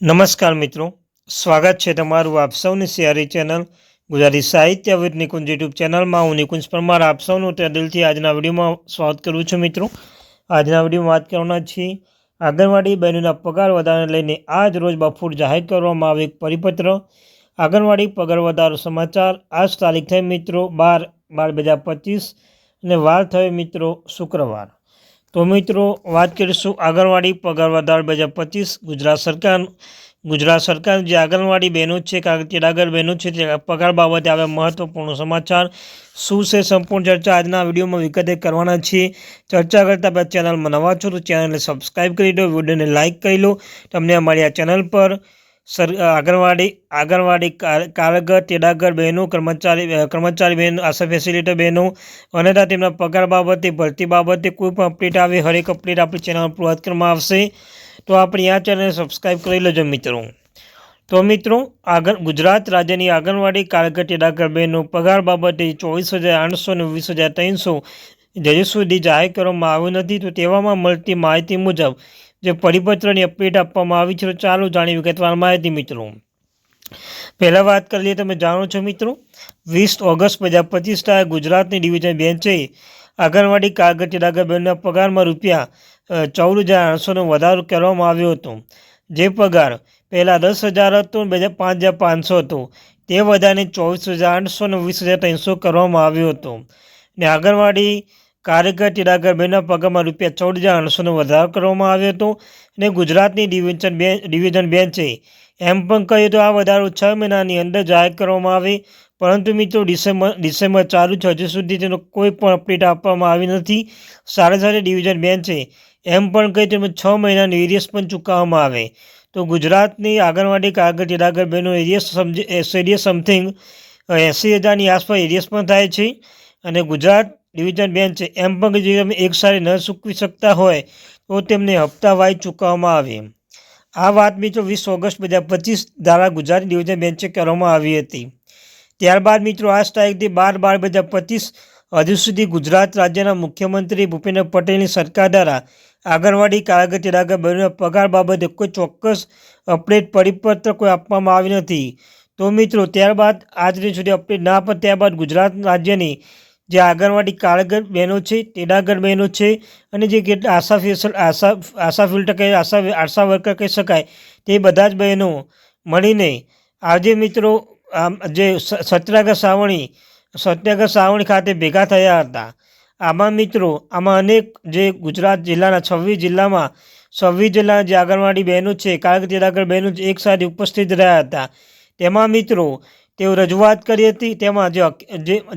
નમસ્કાર મિત્રો, સ્વાગત છે તમારું આપ સૌની સિયારી ચેનલ ગુજરાતી સાહિત્ય વિદ નિકુંજ યુટ્યુબ ચેનલમાં. હું નિકુંજ પરમાર, આપ સૌનું તે દિલથી આજના વિડીયોમાં સ્વાગત કરું છું મિત્રો. આજના વિડીયોમાં વાત કરવાના છીએ આંગણવાડી બહેનોના પગાર વધારાને લઈને આજ રોજ બપોર જાહેર કરવામાં આવે એક પરિપત્ર. આંગણવાડી પગાર વધારો સમાચાર આજ તારીખ થઈ મિત્રો બાર બાર બે હજાર પચીસ અને વાર થયો મિત્રો શુક્રવાર. તો મિત્રો, વાત કરીશું આંગણવાડી પગાર વધાર બે હજાર પચીસ ગુજરાત સરકાર ગુજરાત સરકાર જે આંગણવાડી બહેનો છે, કારણ કે તેડાગર બહેનો છે, તે પગાર બાબતે આવે મહત્વપૂર્ણ સમાચાર. શું છે સંપૂર્ણ ચર્ચા? આજના વિડીયોમાં વિગતે કરવાના છીએ. ચર્ચા કરતાં પહેલાં ચેનલમાં નવા છો તો ચેનલને સબસ્ક્રાઈબ કરી દો વિડીયોને લાઇક કરી લો. તમને અમારી આ ચેનલ પર સર આંગણવાડી આંગણવાડી કાર- કારગર, તેડાગર બહેનો, કર્મચારી કર્મચારી બહેનો, આશા ફેસિલિટી બહેનો અને તેમના પગાર બાબતે, ભરતી બાબતે કોઈ પણ અપડેટ આવે, હરેક અપડેટ આપણી ચેનલ પર વાત કરવામાં આવશે. તો આપણી આ ચેનલને સબસ્ક્રાઈબ કરી લેજો મિત્રો. તો મિત્રો, આગળ, ગુજરાત રાજ્યની આંગણવાડી, કારગર, તેડાગર બહેનો પગાર બાબતે ચોવીસ હજાર આઠસો ને વીસ હજાર ત્રણસો હજુ સુધી જાહેર કરવામાં આવ્યું નથી, તો તેવામાં મળતી માહિતી મુજબ જે પરિપત્રની અપડેટ આપવામાં આવી છે, તો ચાલો જાણી વિગતવાર માહિતી મિત્રો. પહેલાં વાત કરી લઈએ, તમે જાણો છો મિત્રો, વીસ ઓગસ્ટ પચીસ તારીખે ગુજરાતની ડિવિઝન બેન્ચે આંગણવાડી કાગળ બહેનોના પગારમાં રૂપિયા ચૌદ હજાર આઠસોનો વધારો કરવામાં આવ્યો હતો. જે પગાર પહેલાં દસ હજાર હતો બે હજાર પાંચ હજાર પાંચસો હતો. તે વધારીને ચોવીસ હજાર આઠસો વીસ હજાર ત્રણસો કરવામાં આવ્યો હતો. ને આંગણવાડી કાર્યકર તેડાગર બેના પગારમાં રૂપિયા ચૌદ હજાર આઠસોનો વધારો કરવામાં આવ્યો હતો અને ગુજરાતની ડિવિઝન બે ડિવિઝન બેન્ચે એમ પણ કહ્યું તો આ વધારો છ મહિનાની અંદર જાહેર કરવામાં આવે. પરંતુ મિત્રો ડિસેમ્બર ડિસેમ્બર ચાલુ છે, હજુ સુધી તેનો કોઈ પણ અપડેટ આપવામાં આવી નથી. સાથે સારી ડિવિઝન બેન્ચે એમ પણ કહી તેમાં છ મહિનાની એરિયસ પણ ચૂકવવામાં આવે. તો ગુજરાતની આંગણવાડી કાગળ તેડાગર બેનો એરિયસ સમજે એરિયસ સમથિંગ એંસી હજારની આસપાસ એરિયસ પણ થાય છે. અને ગુજરાત ડિવિઝન બેન્ચે એમ પણ કહ્યું જો તમે એક સારી ન ચૂકવી શકતા હોય, તો તેમને હપ્તાવારી ચૂકવવામાં આવે. આ વાત મિત્રો વીસ ઓગસ્ટ બે હજાર પચીસ દ્વારા ગુજરાત ડિવિઝન બેન્ચે કરવામાં આવી હતી. ત્યારબાદ મિત્રો આ તારીખથી બાર બાર બે હજાર પચીસ હજુ સુધી ગુજરાત રાજ્યના મુખ્યમંત્રી ભૂપેન્દ્ર પટેલની સરકાર દ્વારા આંગણવાડી કારાગર તેડાગર બહેનોના પગાર બાબતે કોઈ ચોક્કસ અપડેટ પરિપત્ર કોઈ આપવામાં આવી નથી. તો મિત્રો ત્યારબાદ આજની સુધી અપડેટ ના પણ ત્યારબાદ ગુજરાત રાજ્યની જે આંગણવાડી કારગર બહેનો છે, તેડાગર બહેનો છે અને જે કેટલા આશા ફેસલ આશા આશા ફિલ્ટર કહે, આશા આશા વર્કર કહી શકાય, તે બધા જ બહેનો મળીને આજે મિત્રો આમ જે સત્યાગ્રહ સાવણી સત્યાગ્રહ સાવણી ખાતે ભેગા થયા હતા. આમાં મિત્રો, આમાં અનેક જે ગુજરાત જિલ્લાના છવ્વીસ જિલ્લામાં છવ્વીસ જિલ્લાના જે આંગણવાડી બહેનો છે કારગર તેડાગર બહેનો એક સાથે ઉપસ્થિત રહ્યા હતા. તેમાં મિત્રો તેઓ રજૂઆત કરી હતી. તેમાં જે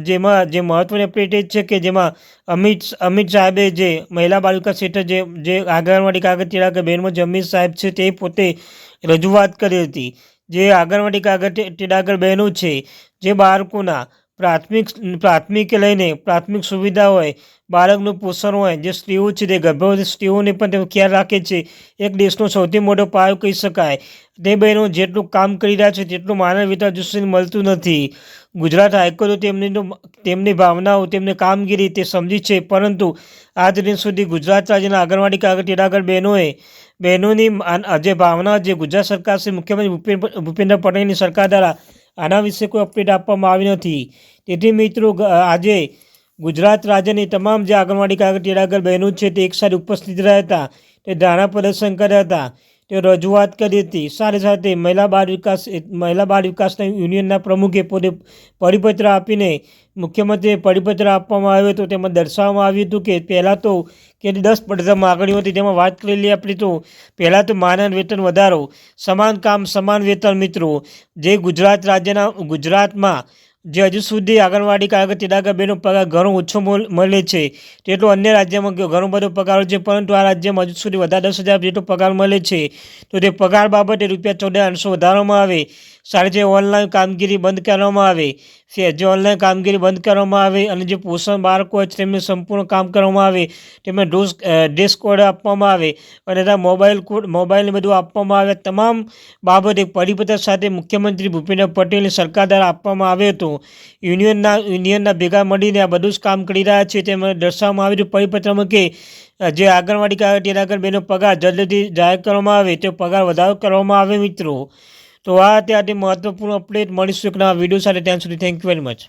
જેમાં, જે મહત્ત્વની અપડેટ છે કે જેમાં અમિત અમિત સાહેબે જે મહિલા બાલિકા ક્ષેત્ર જે જે આંગણવાડી તેડાગર બહેનમાં જે અમિત સાહેબ છે તે પોતે રજૂઆત કરી હતી. જે આંગણવાડી કાગળ તેડાગર બહેનો છે, જે બાળકોના પ્રાથમિક પ્રાથમિક લઈને પ્રાથમિક સુવિધા હોય, બાળકનું પોષણ હોય, જે સ્ત્રીઓ છે તે ગર્ભવતી સ્ત્રીઓને પણ તેઓ ખ્યાલ રાખે છે. એક દેશનો સૌથી મોટો પાયો કહી શકાય. તે બહેનો જેટલું કામ કરી રહ્યા છે તેટલું માનવ વિતરણ હજુ મળતું નથી. ગુજરાત હાઈકોર્ટે તેમની તેમની ભાવનાઓ, તેમની કામગીરી તે સમજી છે. પરંતુ આજ દિન સુધી ગુજરાત રાજ્યના આંગણવાડી કાગળ આગળ બહેનોએ, બહેનોની જે ભાવના જે ગુજરાત સરકાર શ્રી મુખ્યમંત્રી ભૂપેન્દ્ર પટેલની સરકાર દ્વારા આના વિશે કોઈ અપડેટ આપવામાં આવી નથી. તેથી મિત્રો આજે ગુજરાત રાજ્યની તમામ જે આંગણવાડી તેડાગર બહેનો છે તે એકસાથે ઉપસ્થિત રહ્યા હતા. તે ધારણા પ્રદર્શન કર્યા હતા. તે રજૂઆત કરી હતી. સાથે સાથે મહિલા બાળ વિકાસ મહિલા બાળ વિકાસના યુનિયનના પ્રમુખે પોતે પરિપત્ર આપીને મુખ્યમંત્રીએ પરિપત્ર આપવામાં આવ્યો હતો. તેમાં દર્શાવવામાં આવ્યું હતું કે પહેલાં તો કે દસ પડતા માગણીઓ હતી. તેમાં વાત કરેલી આપણી તો પહેલાં તો માનદ વેતન વધારો, સમાન કામ, સમાન વેતન મિત્રો, જે ગુજરાત રાજ્યના ગુજરાતમાં જે હજુ સુધી આંગણવાડી તેડાગર બહેનો પગાર ઘણો ઓછો મળે છે. તેટલો અન્ય રાજ્યમાં ઘણો બધો પગાર છે પરંતુ આ રાજ્યમાં હજુ સુધી વધારે દસ હજાર જેટલો પગાર મળે છે. તો તે પગાર બાબતે રૂપિયા ચૌદ આઠસો વધારવામાં આવે. સારી જે ઓનલાઈન કામગીરી બંધ કરવામાં આવે. જે ઓનલાઈન કામગીરી બંધ કરવામાં આવે અને જે પોષણ બાળકો હોય છે તેમને સંપૂર્ણ કામ કરવામાં આવે. તેમને અ, ડ્રેસ કોડ આપવામાં આવે અને ત્યાં મોબાઈલ કોડ મોબાઈલને બધું આપવામાં આવે. તમામ બાબતે પરિપત્ર સાથે મુખ્યમંત્રી ભૂપેન્દ્ર પટેલની સરકાર દ્વારા આપવામાં આવ્યો હતો. યુનિયનના યુનિયનના ભેગા મળીને આ બધું જ કામ કરી રહ્યા છે. તેમાં દર્શાવવામાં આવ્યું છે પરિપત્રમાં કે જે આંગણવાડી કાર્યકર બેનો પગાર જલ્દીથી જાહેર કરવામાં આવે તે પગાર વધારો કરવામાં આવે મિત્રો. તો આ અત્યારે મહત્વપૂર્ણ અપડેટ મળીશું એક નવા વીડિયો સાથે. ત્યાં સુધી થેન્ક યુ વેરી મચ